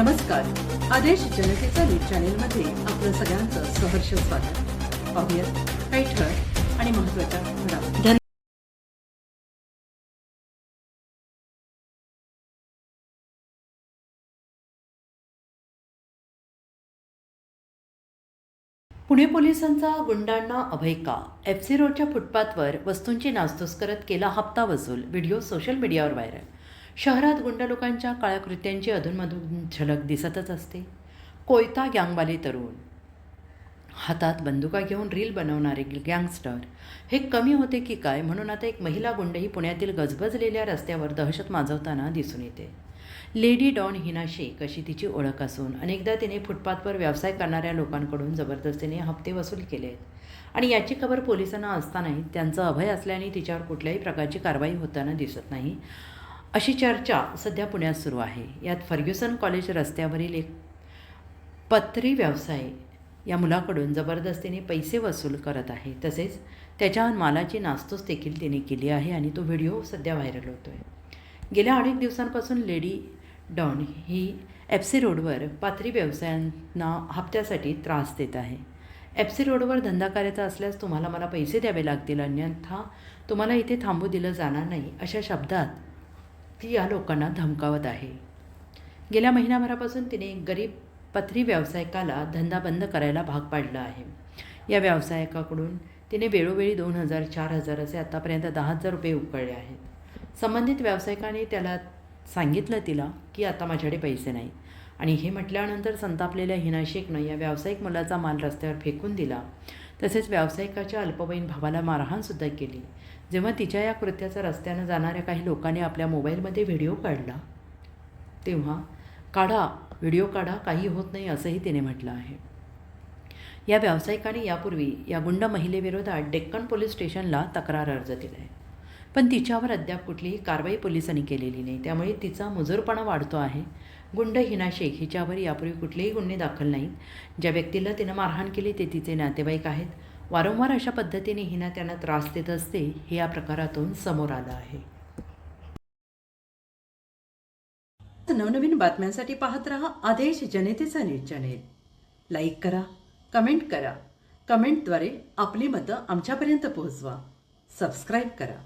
नमस्कार. आदेश जनतेचा न्यूज चॅनेलमध्ये आपलं सगळ्यांचं सहर्ष स्वागत. पाहूयात काही ठळक आणि महत्त्वाच्या घडामोडी. पुणे पोलिसांचा गुंडांना अभय का? एफ सी रोडच्या फुटपाथवर वस्तूंची नासधूस करत केला हप्ता वसूल. व्हिडिओ सोशल मीडियावर व्हायरल. शहरात गुंड लोकांच्या काळकृत्यांची अधूनमधून झलक दिसतच असते. कोयता गँगवाले तरुण. हातात बंदुका घेऊन रील बनवणारे गँगस्टर. हे कमी होते की काय म्हणून आता एक महिला गुंडही पुण्यातील गजबजलेल्या रस्त्यावर दहशत माजवताना दिसून येते. लेडी डॉन हिना शेख अशी तिची ओळख असून अनेकदा तिने फुटपाथवर व्यवसाय करणाऱ्या लोकांकडून जबरदस्तीने हप्ते वसूल केले आहेत आणि याची खबर पोलिसांना असतानाही त्यांचं अभय असल्याने तिच्यावर कुठल्याही प्रकारची कारवाई होताना दिसत नाही. अशी चर्चा सध्या पुण्यात सुरू आहे. यात फर्ग्युसन कॉलेज रस्त्यावरील एक पत्री व्यवसाय या मुलाकडून जबरदस्तीने पैसे वसूल करत आहे. तसेच त्याच्या मालाची नास्तूस देखील तिने केली आहे आणि तो व्हिडिओ सध्या व्हायरल होतो आहे गेल्या अनेक दिवसांपासून लेडी डॉन ही एफ सी रोडवर पात्री व्यवसायांना हप्त्यासाठी त्रास देत आहे. एफ सी रोडवर धंदा करायचा असल्यास तुम्हाला मला पैसे द्यावे लागतील अन्यथा तुम्हाला इथे थांबू दिलं जाणार नाही अशा शब्दात ती या लोकांना धमकावत आहे. गेल्या महिनाभरापासून तिने गरीब पथरी व्यावसायिकाला धंदा बंद करायला भाग पाडला आहे. या व्यावसायिकाकडून तिने वेळोवेळी दोन हजार चार हजार असे आतापर्यंत दहा हजार रुपये उकळले आहेत. संबंधित व्यावसायिकाने त्याला सांगितलं तिला की आता माझ्याकडे पैसे नाही. आणि हे म्हटल्यानंतर संतापलेल्या हिना शेखनं या व्यावसायिक मुलाचा माल रस्त्यावर फेकून दिला. तसेच व्यावसायिकाच्या अल्पवयीन भावाला मारहाणसुद्धा केली. जेव्हा तिच्या या कृत्याचा रस्त्यानं जाणाऱ्या काही लोकांनी आपल्या मोबाईलमध्ये व्हिडिओ काढला तेव्हा काढा व्हिडिओ काढा काही होत नाही असंही तिने म्हटलं आहे. या व्यावसायिकाने यापूर्वी या गुंड महिलेविरोधात डेक्कन पोलीस स्टेशनला तक्रार अर्ज दिला आहे पण तिच्यावर अद्याप कुठलीही कारवाई पोलिसांनी केलेली नाही. त्यामुळे तिचा मुजोरपणा वाढतो आहे. गुंड हिना शेख हिच्यावर यापूर्वी कुठलेही गुन्हे दाखल नाहीत. ज्या व्यक्तीला तिनं मारहाण केली ते तिचे नातेवाईक आहेत. वारंवार अशा पद्धतीने हिना त्यांना त्रास देत असते हे या प्रकारातून समोर आलं आहे. नवनवीन बातम्यांसाठी पाहत रहा आदेश जनतेचा नीट चॅनेल. लाईक करा कमेंट करा. कमेंटद्वारे आपली मतं आमच्यापर्यंत पोहोचवा. सबस्क्राईब करा.